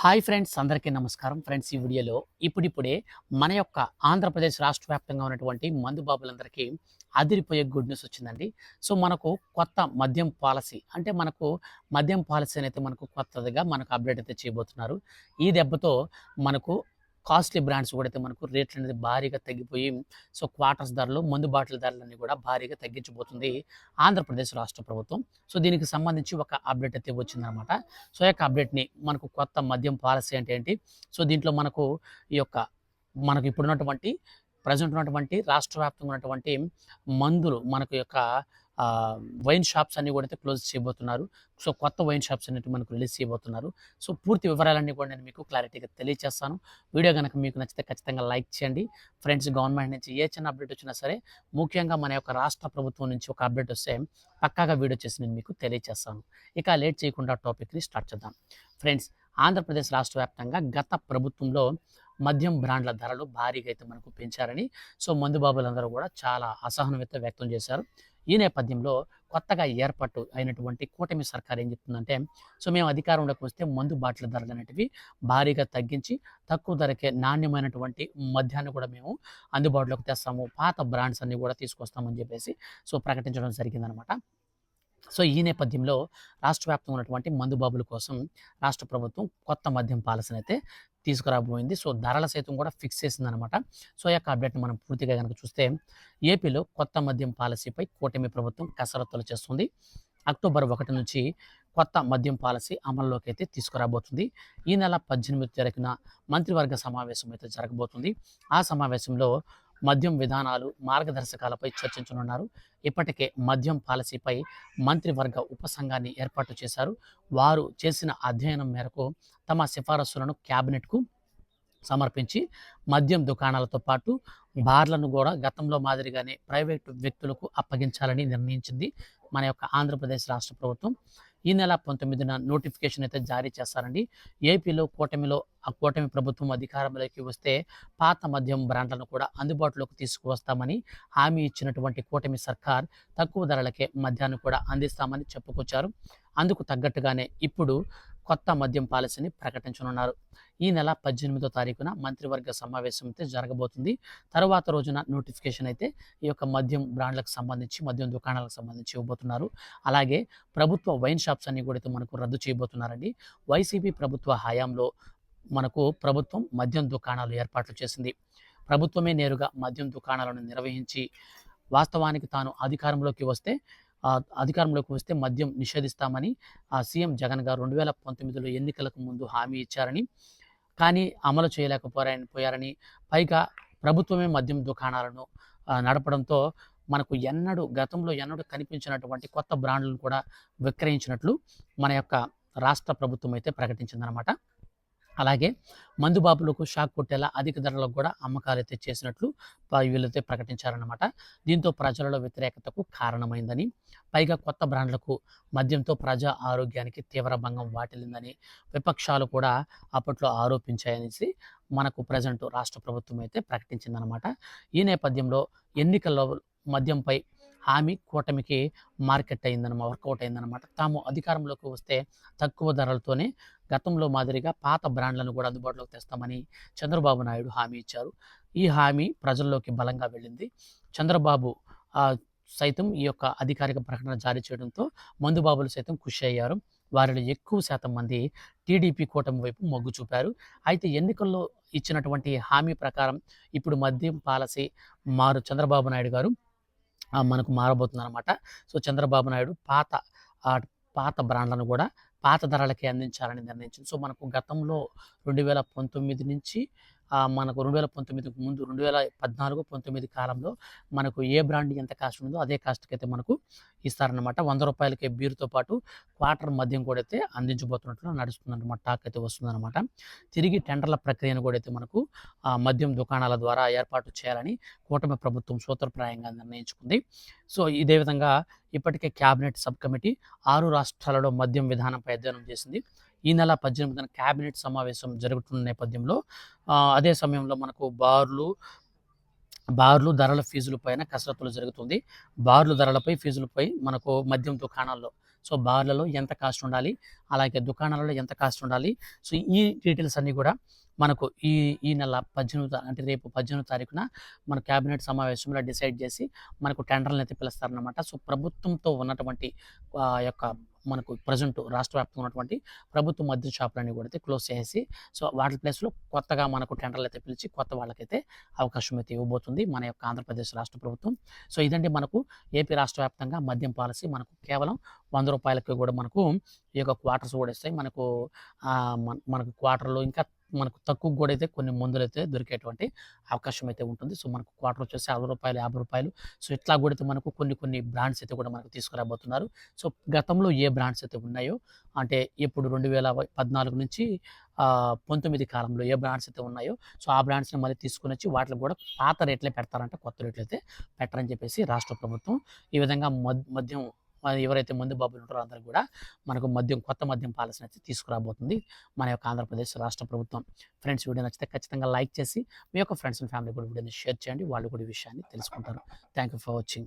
Hi friends అందరికీ నమస్కారం. Friends ఈ వీడియోలో ఇప్పుడిప్పుడే మన యొక్క ఆంధ్రప్రదేశ్ రాష్ట్ర వ్యాప్తంగా ఉన్నటువంటి మందు బాబులందరికీ అదిరిపోయే గుడ్ న్యూస్ వచ్చిందండి. సో మనకు కొత్త మద్యం పాలసీ అంటే మనకు మద్యం పాలసీ అనేది మనకు కొత్తదిగా మనకు అప్డేట్ అయితే చేయబోతున్నారు. ఈ దెబ్బతో మనకు కాస్ట్లీ బ్రాండ్స్ కూడా అయితే మనకు రేట్లు అనేది భారీగా తగ్గిపోయి సో క్వార్టర్స్ ధరలు మందు బాటిల్ ధరలన్నీ కూడా భారీగా తగ్గించబోతుంది ఆంధ్రప్రదేశ్ రాష్ట్ర ప్రభుత్వం. సో దీనికి సంబంధించి ఒక అప్డేట్ అయితే వచ్చిందనమాట. సో యొక్క అప్డేట్ని మనకు కొత్త మద్యం పాలసీ అంటే ఏంటి? సో దీంట్లో మనకు ఈ యొక్క మనకు ఇప్పుడున్నటువంటి ప్రజెంట్ ఉన్నటువంటి రాష్ట్ర వ్యాప్తంగా ఉన్నటువంటి మందులు మనకు యొక్క వైన్ షాప్స్ అన్ని కూడా అయితే క్లోజ్ చేయబోతున్నారు. సో కొత్త వైన్ షాప్స్ అనేవి మనకు రిలీజ్ చేయబోతున్నారు. సో పూర్తి వివరాలన్నీ కూడా నేను మీకు క్లారిటీగా తెలియజేస్తాను వీడియో కనుక మీకు నచ్చితే ఖచ్చితంగా లైక్ చేయండి. ఫ్రెండ్స్ గవర్నమెంట్ నుంచి ఏ చిన్న అప్డేట్ వచ్చినా సరే ముఖ్యంగా మన యొక్క రాష్ట్ర ప్రభుత్వం నుంచి ఒక అప్డేట్ వస్తే పక్కాగా వీడియో చేసి నేను మీకు తెలియజేస్తాను ఇక లేట్ చేయకుండా టాపిక్ని స్టార్ట్ చేద్దాం. ఫ్రెండ్స్ ఆంధ్రప్రదేశ్ రాష్ట్ర వ్యాప్తంగా గత ప్రభుత్వంలో మద్యం బ్రాండ్ల ధరలు భారీగా అయితే మనకు పెంచారని సో మందుబాబులందరూ కూడా చాలా అసహనం అయితే వ్యక్తం చేశారు. ఈ నేపథ్యంలో కొత్తగా ఏర్పాటు అయినటువంటి కూటమి సర్కార్ ఏం చెప్తుందంటే సో మేము అధికారంలోకి వస్తే మందు బాటిల ధరలు అనేటివి భారీగా తగ్గించి తక్కువ ధరకే నాణ్యమైనటువంటి మద్యాన్ని కూడా మేము అందుబాటులోకి తెస్తాము. పాత బ్రాండ్స్ అన్ని కూడా తీసుకొస్తామని చెప్పేసి సో ప్రకటించడం జరిగిందనమాట. సో ఈ నేపథ్యంలో రాష్ట్ర వ్యాప్తంగా ఉన్నటువంటి మందుబాబుల కోసం రాష్ట్ర ప్రభుత్వం కొత్త మద్యం పాలసీని అయితే తీసుకురాబోయింది. సో ధరల సైతం కూడా ఫిక్స్ చేసింది అనమాట సో యొక్క అప్డేట్ని మనం పూర్తిగా కనుక చూస్తే ఏపీలో కొత్త మద్యం పాలసీపై కూటమి ప్రభుత్వం కసరత్తులు చేస్తుంది. అక్టోబర్ ఒకటి నుంచి కొత్త మద్యం పాలసీ అమల్లోకి అయితే తీసుకురాబోతుంది. ఈ నెల పద్దెనిమిది జరిగిన మంత్రివర్గ సమావేశం అయితే జరగబోతుంది. ఆ సమావేశంలో మద్యం విధానాలు మార్గదర్శకాలపై చర్చించనున్నారు. ఇప్పటికే మద్యం పాలసీపై మంత్రివర్గ ఉపసంఘాన్ని ఏర్పాటు చేశారు. వారు చేసిన అధ్యయనం మేరకు తమ సిఫారసులను క్యాబినెట్కు సమర్పించి మద్యం దుకాణాలతో పాటు బార్లను కూడా గతంలో మాదిరిగానే ప్రైవేటు వ్యక్తులకు అప్పగించాలని నిర్ణయించింది మన యొక్క ఆంధ్రప్రదేశ్ రాష్ట్ర ప్రభుత్వం. ఈ నెల పంతొమ్మిదిన నోటిఫికేషన్ అయితే జారీ చేస్తారండి. ఏపీలో కూటమిలో ఆ కూటమి ప్రభుత్వం అధికారంలోకి వస్తే పాత మద్యం బ్రాండ్లను కూడా అందుబాటులోకి తీసుకువస్తామని హామీ ఇచ్చినటువంటి కూటమి సర్కార్ తక్కువ ధరలకే మద్యాన్ని కూడా అందిస్తామని చెప్పుకొచ్చారు. అందుకు తగ్గట్టుగానే ఇప్పుడు కొత్త మద్యం పాలసీని ప్రకటించనున్నారు. ఈ నెల పద్దెనిమిదో తారీఖున మంత్రివర్గ సమావేశం అయితే జరగబోతుంది. తర్వాత రోజున నోటిఫికేషన్ అయితే ఈ యొక్క మద్యం బ్రాండ్లకు సంబంధించి మద్యం దుకాణాలకు సంబంధించి ఇవ్వబోతున్నారు. అలాగే ప్రభుత్వ వైన్ షాప్స్ అన్ని కూడా అయితే మనకు రద్దు చేయబోతున్నారండి. వైసీపీ ప్రభుత్వ హయాంలో మనకు ప్రభుత్వం మద్యం దుకాణాలు ఏర్పాట్లు చేసింది. ప్రభుత్వమే నేరుగా మద్యం దుకాణాలను నిర్వహించి వాస్తవానికి తాను అధికారంలోకి వస్తే అధికారంలోకి వస్తే మద్యం నిషేధిస్తామని ఆ సీఎం జగన్ గారు రెండు వేల పంతొమ్మిదిలో ఎన్నికలకు ముందు హామీ ఇచ్చారని కానీ అమలు చేయలేకపోయారని పోయారని పైగా ప్రభుత్వమే మద్యం దుకాణాలను నడపడంతో మనకు ఎన్నడూ గతంలో ఎన్నడూ కనిపించినటువంటి కొత్త బ్రాండ్లను కూడా విక్రయించినట్లు మన యొక్క రాష్ట్ర ప్రభుత్వం అయితే ప్రకటించిందనమాట అలాగే మందుబాబులకు షాక్ కొట్టేలా అధిక ధరలకు కూడా అమ్మకాలు అయితే చేసినట్లు ప- వీళ్ళైతే ప్రకటించారనమాట దీంతో ప్రజలలో వ్యతిరేకతకు కారణమైందని పైగా కొత్త బ్రాండ్లకు మద్యంతో ప్రజా ఆరోగ్యానికి తీవ్ర భంగం వాటిల్లిందని విపక్షాలు కూడా అప్పట్లో ఆరోపించాయనేసి మనకు ప్రజెంట్ రాష్ట్ర ప్రభుత్వం అయితే ప్రకటించిందనమాట ఈ నేపథ్యంలో ఎన్నికల్లో మద్యంపై హామీ కూటమికి మార్కెట్ అయిందనమాట వర్కౌట్ అయిందనమాట. తాము అధికారంలోకి వస్తే తక్కువ ధరలతోనే గతంలో మాదిరిగా పాత బ్రాండ్లను కూడా అందుబాటులోకి తెస్తామని చంద్రబాబు నాయుడు హామీ ఇచ్చారు. ఈ హామీ ప్రజల్లోకి బలంగా వెళ్ళింది. చంద్రబాబు సైతం ఈ యొక్క అధికారిక ప్రకటన జారీ చేయడంతో మందుబాబులు సైతం ఖుషి అయ్యారు. వారిలో ఎక్కువ శాతం మంది టీడీపీ కూటమి వైపు మొగ్గు చూపారు. అయితే ఎన్నికల్లో ఇచ్చినటువంటి హామీ ప్రకారం ఇప్పుడు మద్యం పాలసీ మారు చంద్రబాబు నాయుడు గారు మనకు మారబోతుందన్నమాట. సో చంద్రబాబు నాయుడు పాత పాత బ్రాండ్లను కూడా పాత ధరలకే అందించాలని నిర్ణయించింది. సో మనకు గతంలో రెండు వేల పంతొమ్మిది నుంచి మనకు రెండు వేల పంతొమ్మిదికి ముందు రెండు వేల పద్నాలుగు పంతొమ్మిది కాలంలో మనకు ఏ బ్రాండ్ ఎంత కాస్ట్ ఉందో అదే కాస్ట్కి అయితే మనకు ఇస్తారనమాట వంద రూపాయలకే బీరుతో పాటు క్వార్టర్ మద్యం కూడా అయితే అందించబోతున్నట్లు నడుస్తుందన్నమాట. టాక్ అయితే వస్తుందన్నమాట. తిరిగి టెండర్ల ప్రక్రియను కూడా అయితే మనకు మద్యం దుకాణాల ద్వారా ఏర్పాటు చేయాలని కూటమి ప్రభుత్వం సూత్రప్రాయంగా నిర్ణయించుకుంది. సో ఇదే విధంగా ఇప్పటికే క్యాబినెట్ సబ్ కమిటీ ఆరు రాష్ట్రాలలో మద్యం విధానంపై అధ్యయనం చేసింది. ఈ నెల పద్దెనిమిదిన క్యాబినెట్ సమావేశం జరుగుతున్న నేపథ్యంలో అదే సమయంలో మనకు బార్లు బార్లు ధరల ఫీజుల పైన కసరత్తులు జరుగుతుంది. బార్లు ధరలపై ఫీజులపై మనకు మద్యం దుకాణాల్లో సో బార్లలో ఎంత కాస్ట్ ఉండాలి అలాగే దుకాణాలలో ఎంత కాస్ట్ ఉండాలి సో ఈ డీటెయిల్స్ అన్నీ కూడా మనకు ఈ ఈ నెల పద్దెనిమిది అంటే రేపు పద్దెనిమిది తారీఖున మన క్యాబినెట్ సమావేశంలో డిసైడ్ చేసి మనకు టెండర్లను అయితే పిలుస్తారనమాట సో ప్రభుత్వంతో ఉన్నటువంటి ఆ యొక్క మనకు ప్రజెంట్ రాష్ట్ర వ్యాప్తంగా ఉన్నటువంటి ప్రభుత్వ మద్యం షాపులన్నీ కూడా అయితే క్లోజ్ చేసి సో వాటి ప్లేస్లో కొత్తగా మనకు టెండర్లు అయితే పిలిచి కొత్త వాళ్ళకైతే అవకాశం అయితే ఇవ్వబోతుంది మన యొక్క ఆంధ్రప్రదేశ్ రాష్ట్ర ప్రభుత్వం. సో ఇదండి మనకు ఏపీ రాష్ట్ర వ్యాప్తంగా మద్యం పాలసీ మనకు కేవలం వంద రూపాయలకి కూడా మనకు ఈ యొక్క క్వార్టర్స్ కూడా ఇస్తాయి. మనకు మనకు క్వార్టర్లు ఇంకా మనకు తక్కువ కూడా అయితే కొన్ని మందులు అయితే దొరికేటువంటి అవకాశం అయితే ఉంటుంది. సో మనకు క్వార్టర్ వచ్చేసి అరవై రూపాయలు యాభై రూపాయలు. సో ఇట్లా కూడా అయితే మనకు కొన్ని కొన్ని బ్రాండ్స్ అయితే కూడా మనకు తీసుకురాబోతున్నారు. సో గతంలో ఏ బ్రాండ్స్ అయితే ఉన్నాయో అంటే ఇప్పుడు రెండు వేల పద్నాలుగు నుంచి పంతొమ్మిది కాలంలో ఏ బ్రాండ్స్ అయితే ఉన్నాయో సో ఆ బ్రాండ్స్ని మళ్ళీ తీసుకుని వచ్చి వాటికి కూడా పాత రేట్లే పెడతారంటే కొత్త రేట్లు అయితే పెట్టరని చెప్పేసి రాష్ట్ర ప్రభుత్వం ఈ విధంగా మద్యం ఎవరైతే మందు బాబులు ఉంటారో అందరూ కూడా మనకు మద్యం కొత్త మద్యం పాలసీని అయితే తీసుకురాబోతుంది మన యొక్క ఆంధ్రప్రదేశ్ రాష్ట్ర ప్రభుత్వం. ఫ్రెండ్స్ వీడియో నచ్చితే ఖచ్చితంగా లైక్ చేసి మీ యొక్క ఫ్రెండ్స్ అండ్ ఫ్యామిలీ కూడా వీడియోని షేర్ చేయండి. వాళ్ళు కూడా ఈ విషయాన్ని తెలుసుకుంటారు. Thank you for watching.